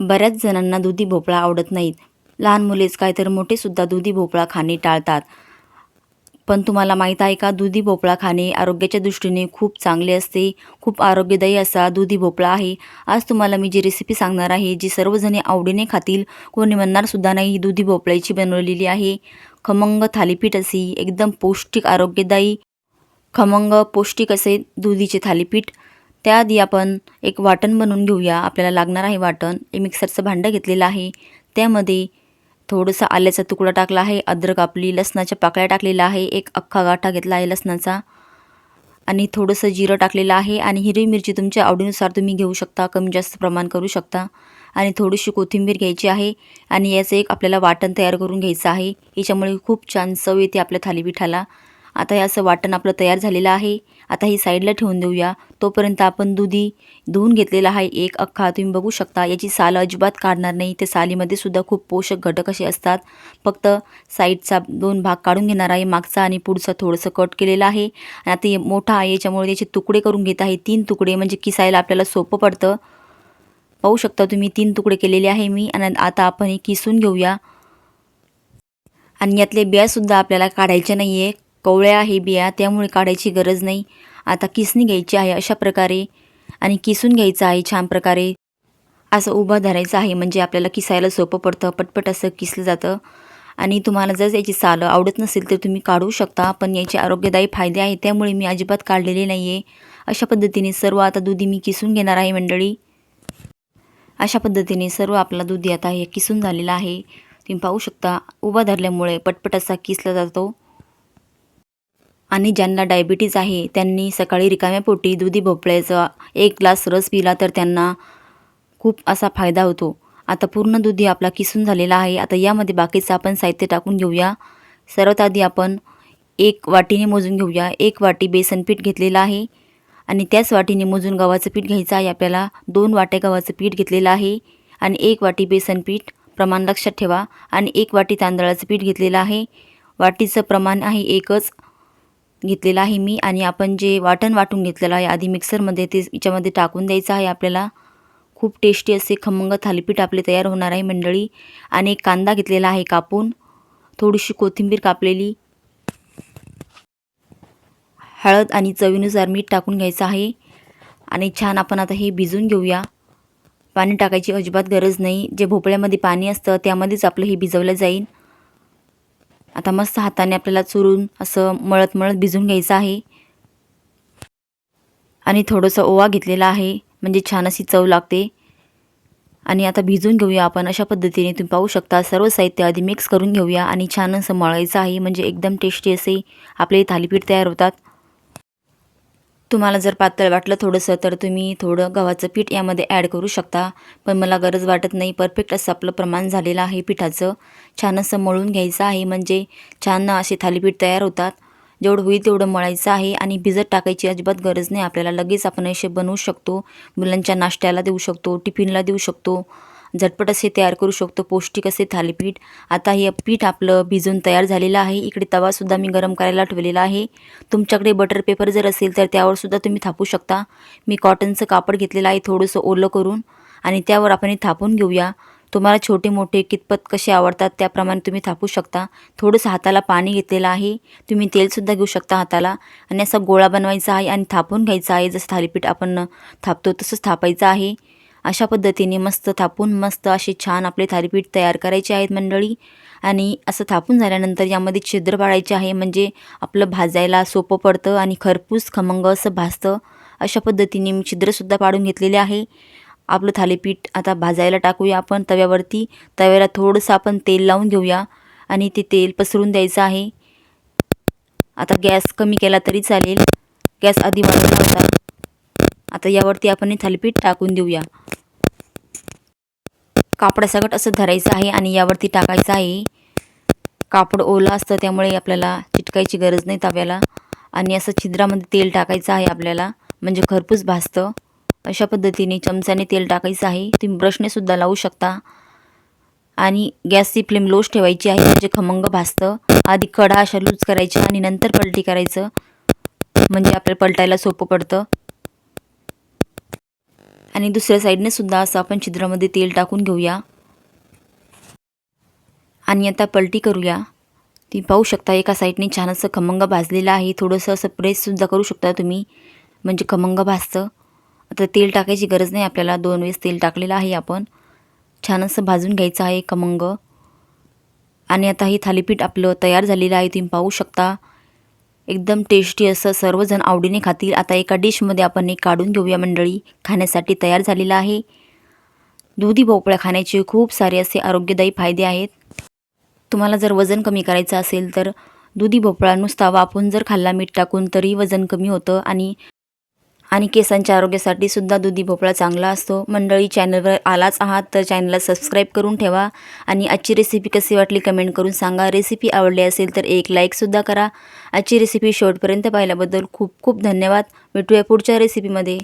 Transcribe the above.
बऱ्याच जणांना दुधी भोपळा आवडत नाहीत. लहान मुलेच काय तर मोठेसुद्धा दुधी भोपळा खाणे टाळतात. पण तुम्हाला माहीत आहे का दुधी भोपळा खाणे आरोग्याच्या दृष्टीने खूप चांगले असते खूप आरोग्यदायी असा दुधी भोपळा आहे. आज तुम्हाला मी जी रेसिपी सांगणार आहे जी सर्वजणे आवडीने खातील कोणी म्हणणारसुद्धा नाही ही दुधी भोपळ्याची बनवलेली आहे. खमंग थालीपीठ अशी एकदम पौष्टिक आरोग्यदायी खमंग पौष्टिक असे दुधीचे थालीपीठ. त्याआधी आपण एक वाटण बनवून घेऊया. आपल्याला लागणार आहे वाटण. एक मिक्सरचं भांडं घेतलेलं आहे. त्यामध्ये थोडंसं आल्याचा तुकडा टाकला आहे. अद्रक आपली लसणाच्या पाकळ्या टाकलेला आहे. एक अख्खा गाठा घेतला आहे लसणाचा. आणि थोडंसं जिरं टाकलेलं आहे. आणि हिरवी मिरची तुमच्या आवडीनुसार तुम्ही घेऊ शकता. कमी जास्त प्रमाण करू शकता. आणि थोडीशी कोथिंबीर घ्यायची आहे. आणि याचं एक आपल्याला वाटण तयार करून घ्यायचं आहे. याच्यामुळे खूप छान चव येते आपल्या थालीपीठाला. आता हे असं वाटण आपलं तयार झालेलं आहे. आता ही साईडला ठेवून देऊया. तोपर्यंत आपण दुधी धुवून घेतलेला आहे एक अख्खा. तुम्ही बघू शकता याची साल अजिबात काढणार नाही. ते सालीमध्ये सुद्धा खूप पोषक घटक असे असतात. फक्त साईडचा दोन भाग काढून घेणार आहे. मागचा आणि पुढचा थोडंसं कट केलेलं आहे. आणि आता हे मोठा आहे याच्यामुळे त्याचे तुकडे करून घेत आहे. तीन तुकडे म्हणजे किसायला आपल्याला सोपं पडतं. पाहू शकता तुम्ही तीन तुकडे केलेले आहे मी. आणि आता आपण हे किसून घेऊया. आणि यातले बियासुद्धा आपल्याला काढायचे नाही आहे कवळ्या आहे बिया त्यामुळे काढायची गरज नाही. आता किसणी घ्यायची आहे अशा प्रकारे. आणि किसून घ्यायचं आहे छान प्रकारे. असं उभं धरायचं आहे म्हणजे आपल्याला किसायला सोपं पडतं. पटपट असं किसलं जातं. आणि तुम्हाला जर याची सालं आवडत नसेल तर तुम्ही काढू शकता. पण याचे आरोग्यदायी फायदे आहेत. त्यामुळे मी अजिबात काढलेले नाही आहे अशा पद्धतीने सर्व आता दुधी मी किसून घेणार आहे मंडळी. अशा पद्धतीने सर्व आपला दुधी आता हे किसून झालेला आहे. तुम्ही पाहू शकता. उभा धरल्यामुळे पटपट असा किसला जातो. आणि ज्यांना डायबिटीज आहे त्यांनी सकाळी रिकाम्या पोटी दुधी भोपळ्याचा एक ग्लास रस पिला तर त्यांना खूप असा फायदा होतो. आता पूर्ण दुधी आपला किसून झालेला आहे. आता यामध्ये बाकीचं आपण साहित्य टाकून घेऊया. सर्वात आधी आपण एक वाटीने मोजून घेऊया. एक वाटी बेसन पीठ घेतलेलं आहे आणि त्याच वाटीने मोजून गव्हाचं पीठ घ्यायचं आहे. आपल्याला दोन वाट्या गव्हाचं पीठ घेतलेलं आहे आणि एक वाटी बेसन पीठ. प्रमाण लक्षात ठेवा. आणि एक वाटी तांदळाचं पीठ घेतलेलं आहे. वाटीचं प्रमाण आहे एकच. घेतलेला आहे मी आणि आपण जे वाटण वाटून घेतलेलं आहे आधी मिक्सरमध्ये ते याच्यामध्ये टाकून द्यायचं आहे आपल्याला. खूप टेस्टी असे खमंग थालीपीठ आपले तयार होणार आहे मंडळी. आणि एक कांदा घेतलेला आहे कापून. थोडीशी कोथिंबीर कापलेली. हळद आणि चवीनुसार मीठ टाकून घ्यायचं आहे. आणि छान आपण आता हे भिजून घेऊया. पाणी टाकायची अजिबात गरज नाही. जे भोपळ्यामध्ये पाणी असतं त्यामध्येच आपलं हे भिजवलं जाईल. आता मस्त हाताने आपल्याला चुरून असं मळत मळत भिजून घ्यायचं आहे. आणि थोडंसं ओवा घेतलेला आहे म्हणजे छान अशी चव लागते. आणि आता भिजून घेऊया आपण अशा पद्धतीने तुम्ही पाहू शकता सर्व साहित्य आधी मिक्स करून घेऊया आणि छान असं मळायचं आहे म्हणजे एकदम टेस्टी असे आपले थालीपीठ तयार होतात. तुम्हाला जर पातळ वाटलं थोडंसं तर तुम्ही थोडं गव्हाचं पीठ यामध्ये ॲड करू शकता. पण मला गरज वाटत नाही. परफेक्ट असं आपलं प्रमाण झालेलं आहे पिठाचं. छान असं मळून घ्यायचं आहे. म्हणजे छान असे थालीपीठ तयार होतात. जेवढं होईल तेवढं मळायचं आहे आणि भिजत टाकायची अजिबात गरज नाही. आपल्याला लगेच आपण असे बनवू शकतो. मुलांच्या नाश्त्याला देऊ शकतो टिफिनला देऊ शकतो. झटपट असे तयार करू शकतो. पौष्टिक असे थालीपीठ. आता हे पीठ आपलं भिजून तयार झालेलं आहे. इकडे तवासुद्धा मी गरम करायला ठेवलेला आहे. तुमच्याकडे बटर पेपर जर असेल तर त्यावरसुद्धा तुम्ही थापू शकता. मी कॉटनचं कापड घेतलेलं आहे. थोडंसं ओलं करून आणि त्यावर आपण हे थापून घेऊया. तुम्हाला छोटे मोठे कितपत कसे आवडतात त्याप्रमाणे तुम्ही थापू शकता. थोडंसं हाताला पाणी घेतलेलं आहे. तुम्ही तेलसुद्धा घेऊ शकता हाताला. आणि असा गोळा बनवायचा आहे आणि थापून घ्यायचा आहे. जसं थालीपीठ आपण थापतो तसंच थापायचं आहे. अशा पद्धतीने मस्त थापून मस्त असे छान आपले थालीपीठ तयार करायचे आहेत मंडळी. आणि असं थापून झाल्यानंतर यामध्ये छिद्र पाडायचे आहे म्हणजे आपलं भाजायला सोपं पडतं आणि खरपूस खमंग असं भाजतं. अशा पद्धतीने मी छिद्रसुद्धा पाडून घेतलेले आहे. आपलं थालीपीठ आता भाजायला टाकूया आपण तव्यावरती. तव्याला थोडंसं आपण तेल लावून घेऊया आणि ते तेल पसरून द्यायचं आहे. आता गॅस कमी केला तरी चालेल. गॅस आधी वाढवला होता आता यावरती आपण हे थालीपीठ टाकून देऊया. कापडासकट असं धरायचं आहे आणि यावरती टाकायचं आहे. कापड ओलं असतं त्यामुळे आपल्याला चिटकायची गरज नाही तव्याला. आणि असं छिद्रामध्ये तेल टाकायचं आहे आपल्याला म्हणजे खरपूस भाजतं. अशा पद्धतीने चमच्याने तेल टाकायचं आहे. तुम्ही ब्रशनेसुद्धा लावू शकता. आणि गॅसची फ्लेम लोच ठेवायची आहे म्हणजे खमंग भाजतं. आधी कडा अशा लूज करायच्या आणि नंतर पलटी करायचं म्हणजे आपल्याला पलटायला सोपं पडतं. आणि दुसऱ्या साईडने सुद्धा असं आपण छिद्रामध्ये तेल टाकून घेऊया. आणि आता पलटी करूया. ती पाहू शकता एका साईडने छान असं खमंग भाजलेलं आहे. थोडंसं असं प्रेससुद्धा करू शकता तुम्ही. म्हणजे खमंग भाजतं. आता तेल टाकायची गरज नाही आपल्याला. दोन वेळेस तेल टाकलेलं आहे आपण. छान असं भाजून घ्यायचं आहे खमंग. आणि आता हे थालीपीठ आपलं तयार झालेलं आहे. तुम्ही पाहू शकता. एकदम टेस्टी असं सर्वजण आवडीने खातील. आता एका डिशमध्ये आपण एक काढून घेऊया मंडळी. खाण्यासाठी तयार झालेला आहे. दुधी भोपळा खाण्याचे खूप सारे असे आरोग्यदायी फायदे आहेत. तुम्हाला जर वजन कमी करायचं असेल तर दुधी भोपळा नुसता वाफून जर खाल्ला मीठ टाकून तरी वजन कमी होतं आणि आणि केसांच्या आरोग्यासाठी सुद्धा दुधी भोपळा चांगला असतो. मंडळी चॅनलवर आलाच आहात तर चॅनलला सबस्क्राईब करून ठेवा आणि आजची रेसिपी कशी वाटली कमेंट करून सांगा. रेसिपी आवडली असेल तर एक लाईकसुद्धा करा. आजची रेसिपी शेवटपर्यंत पाहिल्याबद्दल खूप खूप धन्यवाद. भेटूया पुढच्या रेसिपीमध्ये